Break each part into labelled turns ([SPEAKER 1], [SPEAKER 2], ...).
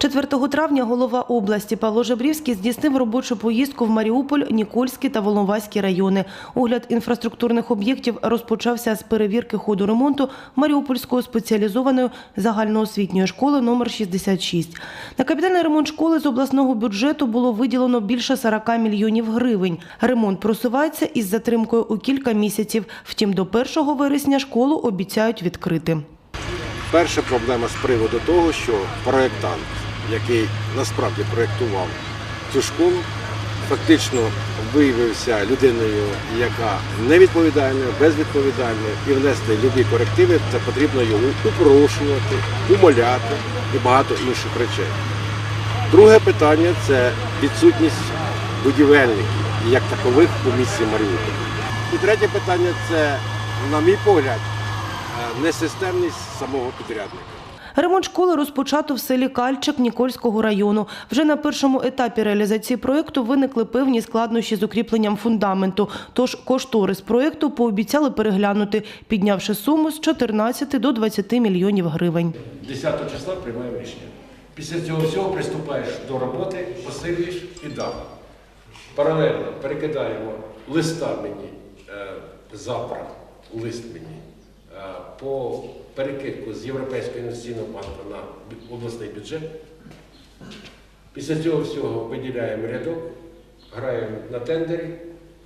[SPEAKER 1] 4 травня голова області Павло Жебрівський здійснив робочу поїздку в Маріуполь, Нікольський та Волноваський райони. Огляд інфраструктурних об'єктів розпочався з перевірки ходу ремонту Маріупольської спеціалізованої загальноосвітньої школи номер 66. На капітальний ремонт школи з обласного бюджету було виділено більше 40 мільйонів гривень. Ремонт просувається із затримкою у кілька місяців. Втім, до 1 вересня школу обіцяють відкрити.
[SPEAKER 2] Перша проблема з приводу того, що проєктант, який насправді проєктував цю школу, фактично виявився людиною, яка невідповідальна, безвідповідальна, і внести любі корективи, це потрібно його упрошувати, умоляти і багато інших речей. Друге питання це відсутність будівельників як такових у місті Маріуполь. І третє питання це, на мій погляд, е, несистемність самого підрядника.
[SPEAKER 1] Ремонт школи розпочато в селі Кальчик Нікольського району. Вже на першому етапі реалізації проєкту виникли певні складнощі з укріпленням фундаменту. Тож кошторис проєкту пообіцяли переглянути, піднявши суму з 14 до 20 мільйонів гривень.
[SPEAKER 3] 10 числа приймаємо рішення. Після цього всього приступаєш до роботи, посилюєш і дав. Паралельно перекидаємо листа мені е, завтра, лист мені по перекидку з Європейського інвестиційного банку на обласний бюджет. Після цього всього виділяємо рядок, граємо на тендері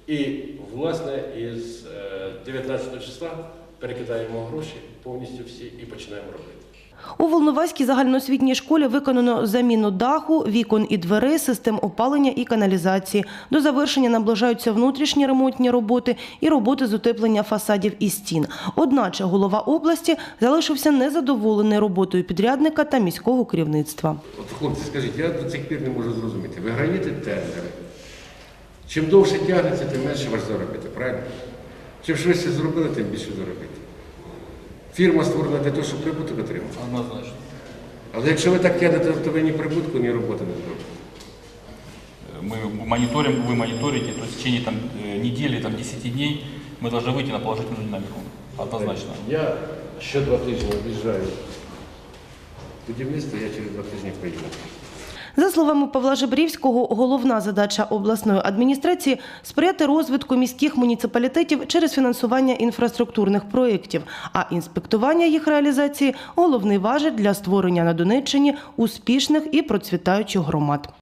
[SPEAKER 3] і, власне, із е, 19 числа перекидаємо гроші повністю всі і починаємо робити.
[SPEAKER 1] У Волноваській загальноосвітній школі виконано заміну даху, вікон і дверей, систем опалення і каналізації. До завершення наближаються внутрішні ремонтні роботи і роботи з утеплення фасадів і стін. Одначе голова області залишився незадоволений роботою підрядника та міського керівництва.
[SPEAKER 3] От, хлопці, скажіть, я до цих пір не можу зрозуміти. Ви граєте тендери. Чим довше тягнеться, тим менше вас заробити, правильно? Чим швидше зробили, тим більше заробити. Фірма створена для того, щоб прибуток отримати.
[SPEAKER 4] Однозначно.
[SPEAKER 3] Але якщо ви так тягнете, то ви ні прибутку, ні роботи не зробите.
[SPEAKER 4] Мы мониторим, вы мониторите, то есть в течение там, э, недели, там, 10 дней мы должны выйти на положительную динамику. Однозначно.
[SPEAKER 3] Я що два тижні об'їжджаю будівництво, я через два тижні поїду.
[SPEAKER 1] За словами Павла Жебрівського, головна задача обласної адміністрації сприяти розвитку міських муніципалітетів через фінансування інфраструктурних проєктів, а інспектування їх реалізації головний важель для створення на Донеччині успішних і процвітаючих громад.